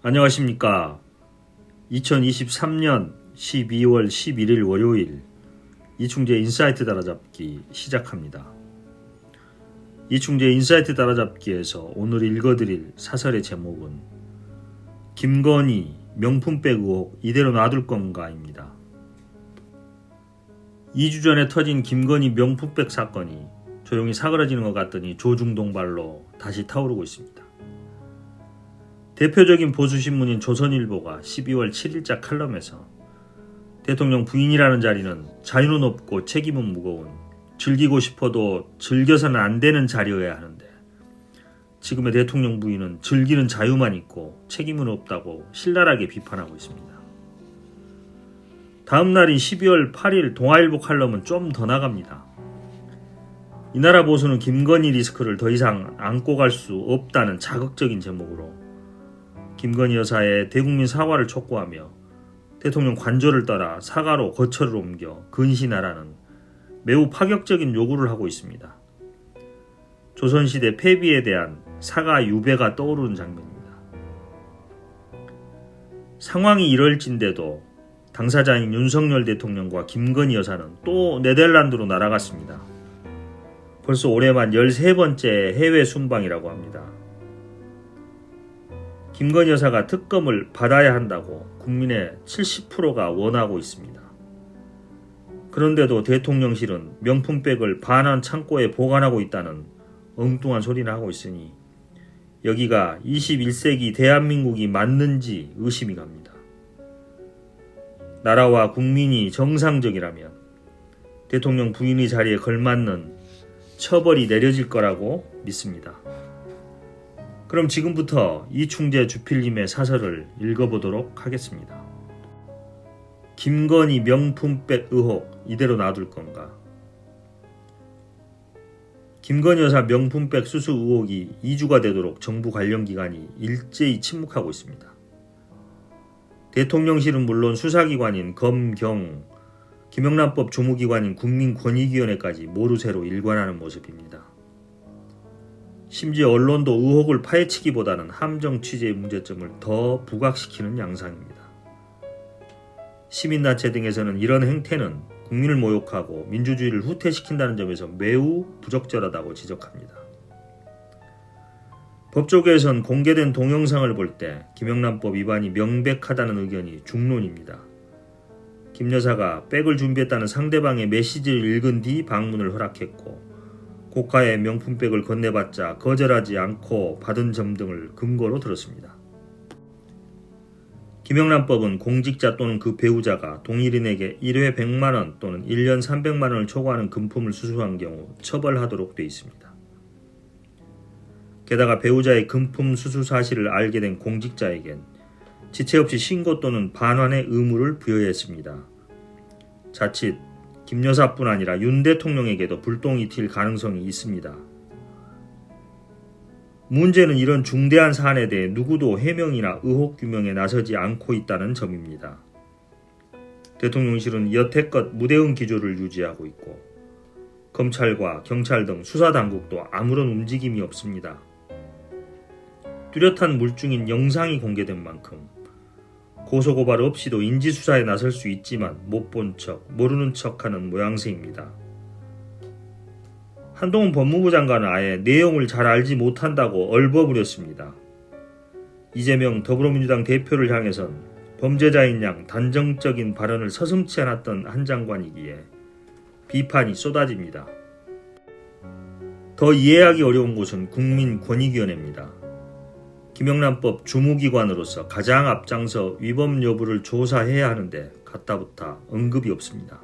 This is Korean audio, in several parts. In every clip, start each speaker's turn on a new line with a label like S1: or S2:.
S1: 안녕하십니까. 2023년 12월 11일 월요일 이충재 인사이트 따라잡기 시작합니다. 이충재 인사이트 따라잡기에서 오늘 읽어드릴 사설의 제목은 김건희 명품백 의혹 이대로 놔둘 건가입니다. 2주 전에 터진 김건희 명품백 사건이 조용히 사그라지는 것 같더니 조중동발로 다시 타오르고 있습니다. 대표적인 보수신문인 조선일보가 12월 7일자 칼럼에서 대통령 부인이라는 자리는 자유는 없고 책임은 무거운 즐기고 싶어도 즐겨서는 안 되는 자리여야 하는데 지금의 대통령 부인은 즐기는 자유만 있고 책임은 없다고 신랄하게 비판하고 있습니다. 다음 날인 12월 8일 동아일보 칼럼은 좀 더 나갑니다. 이 나라 보수는 김건희 리스크를 더 이상 안고 갈 수 없다는 자극적인 제목으로 김건희 여사의 대국민 사과를 촉구하며 대통령 관저를 따라 사과로 거처를 옮겨 근신하라는 매우 파격적인 요구를 하고 있습니다. 조선시대 폐비에 대한 사과 유배가 떠오르는 장면입니다. 상황이 이럴진데도 당사자인 윤석열 대통령과 김건희 여사는 또 네덜란드로 날아갔습니다. 벌써 올해만 13번째 해외 순방이라고 합니다. 김건희 여사가 특검을 받아야 한다고 국민의 70%가 원하고 있습니다. 그런데도 대통령실은 명품백을 반환 창고에 보관하고 있다는 엉뚱한 소리를 하고 있으니 여기가 21세기 대한민국이 맞는지 의심이 갑니다. 나라와 국민이 정상적이라면 대통령 부인의 자리에 걸맞는 처벌이 내려질 거라고 믿습니다. 그럼 지금부터 이충재 주필님의 사설을 읽어보도록 하겠습니다. 김건희 명품백 의혹 이대로 놔둘 건가? 김건희 여사 명품백 수수 의혹이 2주가 되도록 정부 관련 기관이 일제히 침묵하고 있습니다. 대통령실은 물론 수사기관인 검, 경, 김영란법 조무기관인 국민권익위원회까지 모르쇠로 일관하는 모습입니다. 심지어 언론도 의혹을 파헤치기보다는 함정 취재의 문제점을 더 부각시키는 양상입니다. 시민단체 등에서는 이런 행태는 국민을 모욕하고 민주주의를 후퇴시킨다는 점에서 매우 부적절하다고 지적합니다. 법조계에선 공개된 동영상을 볼 때 김영란법 위반이 명백하다는 의견이 중론입니다. 김 여사가 백을 준비했다는 상대방의 메시지를 읽은 뒤 방문을 허락했고 고가의 명품백을 건네받자 거절하지 않고 받은 점 등을 근거로 들었습니다. 김영란법은 공직자 또는 그 배우자가 동일인에게 1회 100만원 또는 1년 300만원을 초과하는 금품을 수수한 경우 처벌하도록 되어 있습니다. 게다가 배우자의 금품 수수 사실을 알게 된 공직자에겐 지체 없이 신고 또는 반환의 의무를 부여했습니다. 자칫 김 여사뿐 아니라 윤 대통령에게도 불똥이 튈 가능성이 있습니다. 문제는 이런 중대한 사안에 대해 누구도 해명이나 의혹 규명에 나서지 않고 있다는 점입니다. 대통령실은 여태껏 무대응 기조를 유지하고 있고 검찰과 경찰 등 수사 당국도 아무런 움직임이 없습니다. 뚜렷한 물증인 영상이 공개된 만큼 고소고발 없이도 인지수사에 나설 수 있지만 못 본 척, 모르는 척 하는 모양새입니다. 한동훈 법무부 장관은 아예 내용을 잘 알지 못한다고 얼버무렸습니다. 이재명 더불어민주당 대표를 향해선 범죄자인 양 단정적인 발언을 서슴치 않았던 한 장관이기에 비판이 쏟아집니다. 더 이해하기 어려운 곳은 국민권익위원회입니다. 김영란법 주무기관으로서 가장 앞장서 위법 여부를 조사해야 하는데 갖다붙어 언급이 없습니다.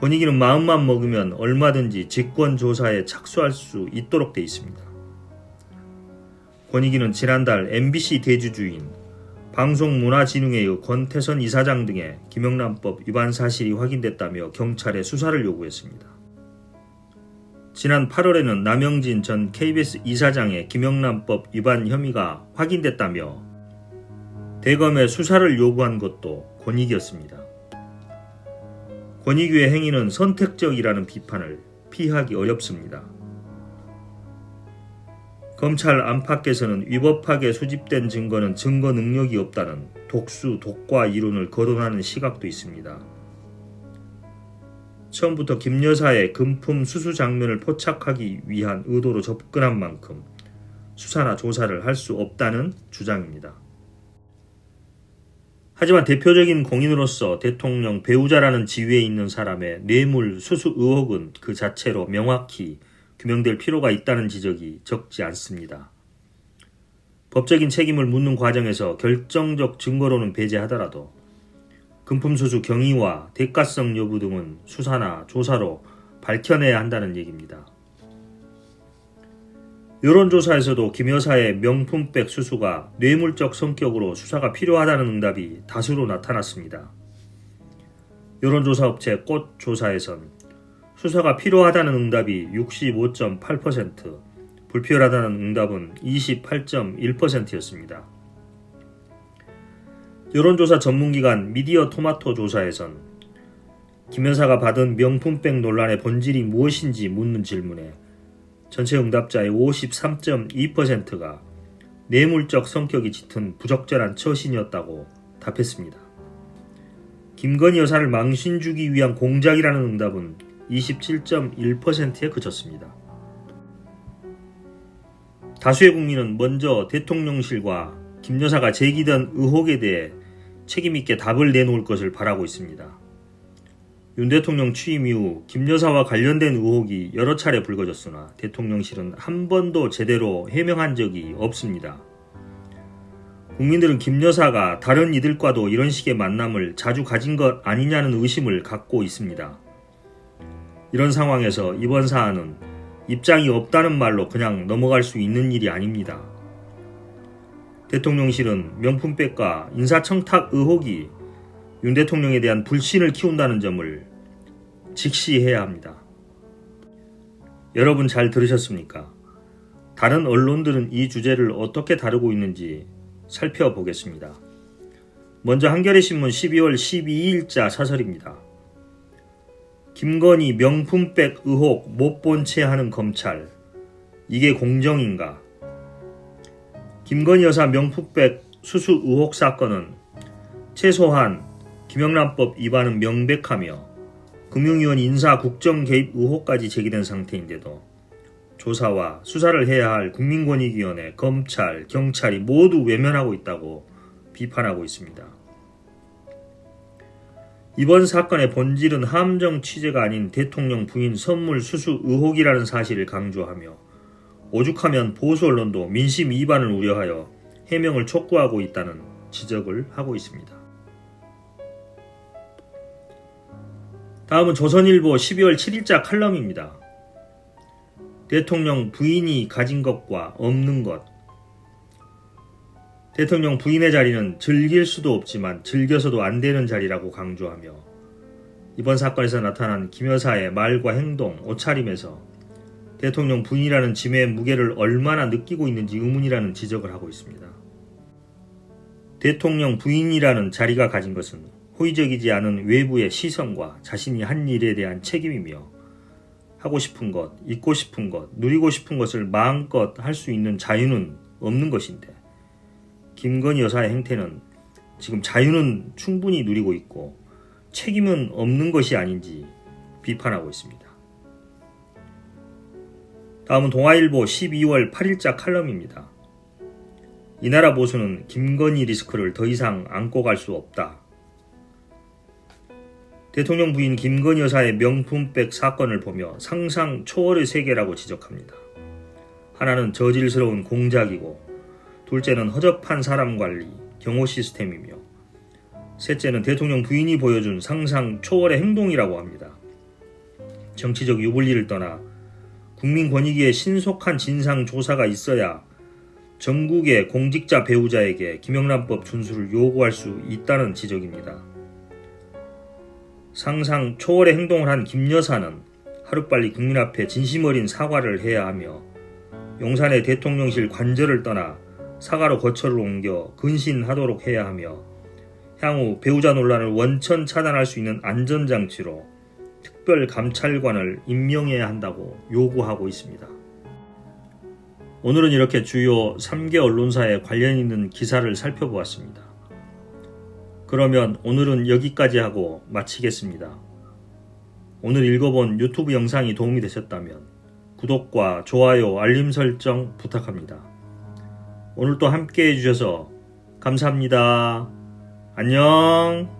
S1: 권익위는 마음만 먹으면 얼마든지 직권 조사에 착수할 수 있도록 돼 있습니다. 권익위는 지난달 MBC 대주주인 방송문화진흥회의 권태선 이사장 등의 김영란법 위반 사실이 확인됐다며 경찰에 수사를 요구했습니다. 지난 8월에는 남영진 전 KBS 이사장의 김영란법 위반 혐의가 확인됐다며 대검에 수사를 요구한 것도 권익이었습니다. 권익위의 행위는 선택적이라는 비판을 피하기 어렵습니다. 검찰 안팎에서는 위법하게 수집된 증거는 증거 능력이 없다는 독수, 독과 이론을 거론하는 시각도 있습니다. 처음부터 김 여사의 금품 수수 장면을 포착하기 위한 의도로 접근한 만큼 수사나 조사를 할 수 없다는 주장입니다. 하지만 대표적인 공인으로서 대통령 배우자라는 지위에 있는 사람의 뇌물 수수 의혹은 그 자체로 명확히 규명될 필요가 있다는 지적이 적지 않습니다. 법적인 책임을 묻는 과정에서 결정적 증거로는 배제하더라도 금품 수수 경위와 대가성 여부 등은 수사나 조사로 밝혀내야 한다는 얘기입니다. 여론조사에서도 김 여사의 명품백 수수가 뇌물적 성격으로 수사가 필요하다는 응답이 다수로 나타났습니다. 여론조사 업체 꽃조사에선 수사가 필요하다는 응답이 65.8%, 불필요하다는 응답은 28.1%였습니다. 여론조사 전문기관 미디어 토마토 조사에선 김 여사가 받은 명품백 논란의 본질이 무엇인지 묻는 질문에 전체 응답자의 53.2%가 뇌물적 성격이 짙은 부적절한 처신이었다고 답했습니다. 김건희 여사를 망신 주기 위한 공작이라는 응답은 27.1%에 그쳤습니다. 다수의 국민은 먼저 대통령실과 김 여사가 제기된 의혹에 대해 책임있게 답을 내놓을 것을 바라고 있습니다. 윤 대통령 취임 이후 김 여사와 관련된 의혹이 여러 차례 불거졌으나 대통령실은 한 번도 제대로 해명한 적이 없습니다. 국민들은 김 여사가 다른 이들과도 이런 식의 만남을 자주 가진 것 아니냐는 의심을 갖고 있습니다. 이런 상황에서 이번 사안은 입장이 없다는 말로 그냥 넘어갈 수 있는 일이 아닙니다. 대통령실은 명품백과 인사청탁 의혹이 윤 대통령에 대한 불신을 키운다는 점을 직시해야 합니다. 여러분 잘 들으셨습니까? 다른 언론들은 이 주제를 어떻게 다루고 있는지 살펴보겠습니다. 먼저 한겨레 신문 12월 12일자 사설입니다. 김건희 명품백 의혹 못 본 채 하는 검찰. 이게 공정인가? 김건희 여사 명품백 수수 의혹 사건은 최소한 김영란법 위반은 명백하며 금융위원 인사 국정 개입 의혹까지 제기된 상태인데도 조사와 수사를 해야 할 국민권익위원회, 검찰, 경찰이 모두 외면하고 있다고 비판하고 있습니다. 이번 사건의 본질은 함정 취재가 아닌 대통령 부인 선물 수수 의혹이라는 사실을 강조하며 오죽하면 보수 언론도 민심 위반을 우려하여 해명을 촉구하고 있다는 지적을 하고 있습니다. 다음은 조선일보 12월 7일자 칼럼입니다. 대통령 부인이 가진 것과 없는 것 대통령 부인의 자리는 즐길 수도 없지만 즐겨서도 안 되는 자리라고 강조하며 이번 사건에서 나타난 김 여사의 말과 행동, 옷차림에서 대통령 부인이라는 짐의 무게를 얼마나 느끼고 있는지 의문이라는 지적을 하고 있습니다. 대통령 부인이라는 자리가 가진 것은 호의적이지 않은 외부의 시선과 자신이 한 일에 대한 책임이며 하고 싶은 것, 잊고 싶은 것, 누리고 싶은 것을 마음껏 할 수 있는 자유는 없는 것인데 김건희 여사의 행태는 지금 자유는 충분히 누리고 있고 책임은 없는 것이 아닌지 비판하고 있습니다. 다음은 동아일보 12월 8일자 칼럼입니다. 이 나라 보수는 김건희 리스크를 더 이상 안고 갈 수 없다. 대통령 부인 김건희 여사의 명품백 사건을 보며 상상 초월의 세계라고 지적합니다. 하나는 저질스러운 공작이고 둘째는 허접한 사람 관리, 경호 시스템이며 셋째는 대통령 부인이 보여준 상상 초월의 행동이라고 합니다. 정치적 유불리를 떠나 국민권익위의 신속한 진상 조사가 있어야 전국의 공직자 배우자에게 김영란법 준수를 요구할 수 있다는 지적입니다. 상상 초월의 행동을 한 김 여사는 하루빨리 국민 앞에 진심 어린 사과를 해야 하며 용산의 대통령실 관절을 떠나 사과로 거처를 옮겨 근신하도록 해야 하며 향후 배우자 논란을 원천 차단할 수 있는 안전장치로 특별 감찰관을 임명해야 한다고 요구하고 있습니다. 오늘은 이렇게 주요 3개 언론사에 관련 있는 기사를 살펴보았습니다. 그러면 오늘은 여기까지 하고 마치겠습니다. 오늘 읽어본 유튜브 영상이 도움이 되셨다면 구독과 좋아요, 알림 설정 부탁합니다. 오늘 또 함께 해주셔서 감사합니다. 안녕!